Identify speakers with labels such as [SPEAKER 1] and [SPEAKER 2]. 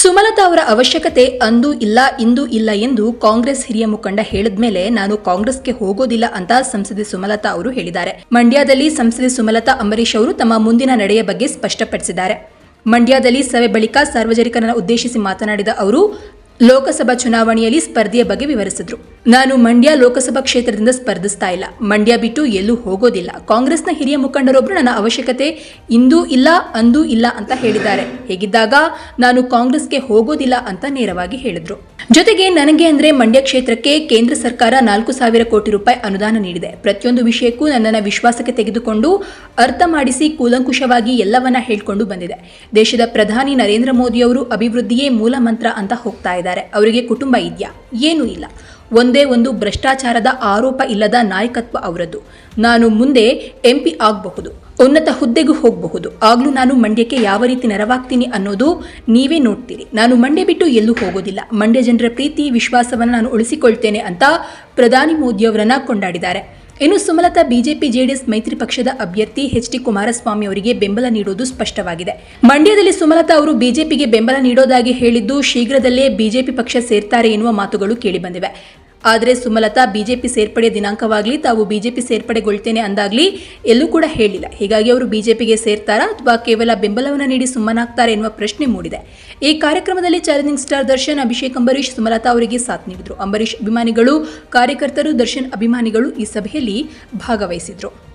[SPEAKER 1] ಸುಮಲತಾ ಅವರ ಅವಶ್ಯಕತೆ ಅಂದು ಇಲ್ಲ, ಇಂದು ಇಲ್ಲ ಎಂದು ಕಾಂಗ್ರೆಸ್ ಹಿರಿಯ ಮುಖಂಡ ಹೇಳಿದ್ಮೇಲೆ ನಾನು ಕಾಂಗ್ರೆಸ್ಗೆ ಹೋಗೋದಿಲ್ಲ ಅಂತ ಸಂಸದೆ ಸುಮಲತಾ ಅವರು ಹೇಳಿದ್ದಾರೆ. ಮಂಡ್ಯದಲ್ಲಿ ಸಂಸದೆ ಸುಮಲತಾ ಅಂಬರೀಶ್ ಅವರು ತಮ್ಮ ಮುಂದಿನ ನಡೆಯ ಬಗ್ಗೆ ಸ್ಪಷ್ಟಪಡಿಸಿದ್ದಾರೆ. ಮಂಡ್ಯದಲ್ಲಿ ಸಭೆ ಬಳಿಕ ಸಾರ್ವಜನಿಕರನ್ನು ಉದ್ದೇಶಿಸಿ ಮಾತನಾಡಿದ ಅವರು ಲೋಕಸಭಾ ಚುನಾವಣೆಯಲ್ಲಿ ಸ್ಪರ್ಧೆಯ ಬಗ್ಗೆ ವಿವರಿಸಿದ್ರು. ನಾನು ಮಂಡ್ಯ ಲೋಕಸಭಾ ಕ್ಷೇತ್ರದಿಂದ ಸ್ಪರ್ಧಿಸ್ತಾ ಇಲ್ಲ. ಮಂಡ್ಯ ಬಿಟ್ಟು ಎಲ್ಲೂ ಹೋಗೋದಿಲ್ಲ. ಕಾಂಗ್ರೆಸ್ನ ಹಿರಿಯ ಮುಖಂಡರೊಬ್ಬರು ನನ್ನ ಅವಶ್ಯಕತೆ ಇಂದೂ ಇಲ್ಲ, ಅಂದೂ ಇಲ್ಲ ಅಂತ ಹೇಳಿದ್ದಾರೆ. ಹೇಗಿದ್ದಾಗ ನಾನು ಕಾಂಗ್ರೆಸ್ಗೆ ಹೋಗೋದಿಲ್ಲ ಅಂತ ನೇರವಾಗಿ ಹೇಳಿದ್ರು. ಜೊತೆಗೆ ನನಗೆ ಅಂದ್ರೆ ಮಂಡ್ಯ ಕ್ಷೇತ್ರಕ್ಕೆ ಕೇಂದ್ರ ಸರ್ಕಾರ ನಾಲ್ಕು ಸಾವಿರ ಕೋಟಿ ರೂಪಾಯಿ ಅನುದಾನ ನೀಡಿದೆ. ಪ್ರತಿಯೊಂದು ವಿಷಯಕ್ಕೂ ನನ್ನನ್ನು ವಿಶ್ವಾಸಕ್ಕೆ ತೆಗೆದುಕೊಂಡು ಅರ್ಥ ಮಾಡಿಸಿ ಕೂಲಂಕುಷವಾಗಿ ಎಲ್ಲವನ್ನ ಹೇಳ್ಕೊಂಡು ಬಂದಿದೆ. ದೇಶದ ಪ್ರಧಾನಿ ನರೇಂದ್ರ ಮೋದಿಯವರು ಅಭಿವೃದ್ಧಿಯೇ ಮೂಲ ಮಂತ್ರ ಅಂತ ಹೋಗ್ತಾ ಇದ್ದಾರೆ. ಅವರಿಗೆ ಕುಟುಂಬ ಇದೆಯಾ? ಏನೂ ಇಲ್ಲ. ಒಂದೇ ಒಂದು ಭ್ರಷ್ಟಾಚಾರದ ಆರೋಪ ಇಲ್ಲದ ನಾಯಕತ್ವ ಅವರದ್ದು. ನಾನು ಮುಂದೆ ಎಂಪಿ ಆಗಬಹುದು. ಉನ್ನತ ಹುದ್ದೆಗೂ ಹೋಗಬಹುದು. ಆಗ್ಲೂ ನಾನು ಮಂಡ್ಯಕ್ಕೆ ಯಾವ ರೀತಿ ನೆರವಾಗ್ತೀನಿ ಅನ್ನೋದು ನೀವೇ ನೋಡ್ತೀರಿ. ನಾನು ಮಂಡ್ಯ ಬಿಟ್ಟು ಎಲ್ಲೂ ಹೋಗೋದಿಲ್ಲ. ಮಂಡ್ಯ ಜನರ ಪ್ರೀತಿ, ವಿಶ್ವಾಸವನ್ನು ನಾನು ಉಳಿಸಿಕೊಳ್ತೇನೆ ಅಂತ ಪ್ರಧಾನಿ ಮೋದಿಯವರನ್ನ ಕೊಂಡಾಡಿದ್ದಾರೆ. ಇನ್ನು ಸುಮಲತಾ ಬಿಜೆಪಿ, ಜೆಡಿಎಸ್ ಮೈತ್ರಿ ಪಕ್ಷದ ಅಭ್ಯರ್ಥಿ ಎಚ್ ಡಿ ಕುಮಾರಸ್ವಾಮಿ ಅವರಿಗೆ ಬೆಂಬಲ ನೀಡುವುದು ಸ್ಪಷ್ಟವಾಗಿದೆ. ಮಂಡ್ಯದಲ್ಲಿ ಸುಮಲತಾ ಅವರು ಬಿಜೆಪಿಗೆ ಬೆಂಬಲ ನೀಡೋದಾಗಿ ಹೇಳಿದ್ದು ಶೀಘ್ರದಲ್ಲೇ ಬಿಜೆಪಿ ಪಕ್ಷ ಸೇರ್ತಾರೆ ಎನ್ನುವ ಮಾತುಗಳು ಕೇಳಿಬಂದಿವೆ ಆದರೆ ಸುಮಲತಾ ಬಿಜೆಪಿ ಸೇರ್ಪಡೆ ದಿನಾಂಕವಾಗಲಿ ತಾವು ಬಿಜೆಪಿ ಸೇರ್ಪಡೆಗೊಳ್ತೇನೆ ಅಂದಾಗಲಿ ಎಲ್ಲೂ ಕೂಡ ಹೇಳಿಲ್ಲ. ಹೀಗಾಗಿ ಅವರು ಬಿಜೆಪಿಗೆ ಸೇರ್ತಾರಾ ಅಥವಾ ಕೇವಲ ಬೆಂಬಲವನ್ನು ನೀಡಿ ಸುಮ್ಮನಾಗ್ತಾರೆ ಎನ್ನುವ ಪ್ರಶ್ನೆ ಮೂಡಿದೆ. ಈ ಕಾರ್ಯಕ್ರಮದಲ್ಲಿ ಚಾಲೆಂಜಿಂಗ್ ಸ್ಟಾರ್ ದರ್ಶನ್, ಅಭಿಷೇಕ್ ಅಂಬರೀಶ್, ಸುಮಲತಾ ಅವರಿಗೆ ಸಾಥ್ ನೀಡಿದರು. ಅಂಬರೀಶ್ ಅಭಿಮಾನಿಗಳು, ಕಾರ್ಯಕರ್ತರು, ದರ್ಶನ್ ಅಭಿಮಾನಿಗಳು ಈ ಸಭೆಯಲ್ಲಿ ಭಾಗವಹಿಸಿದ್ರು.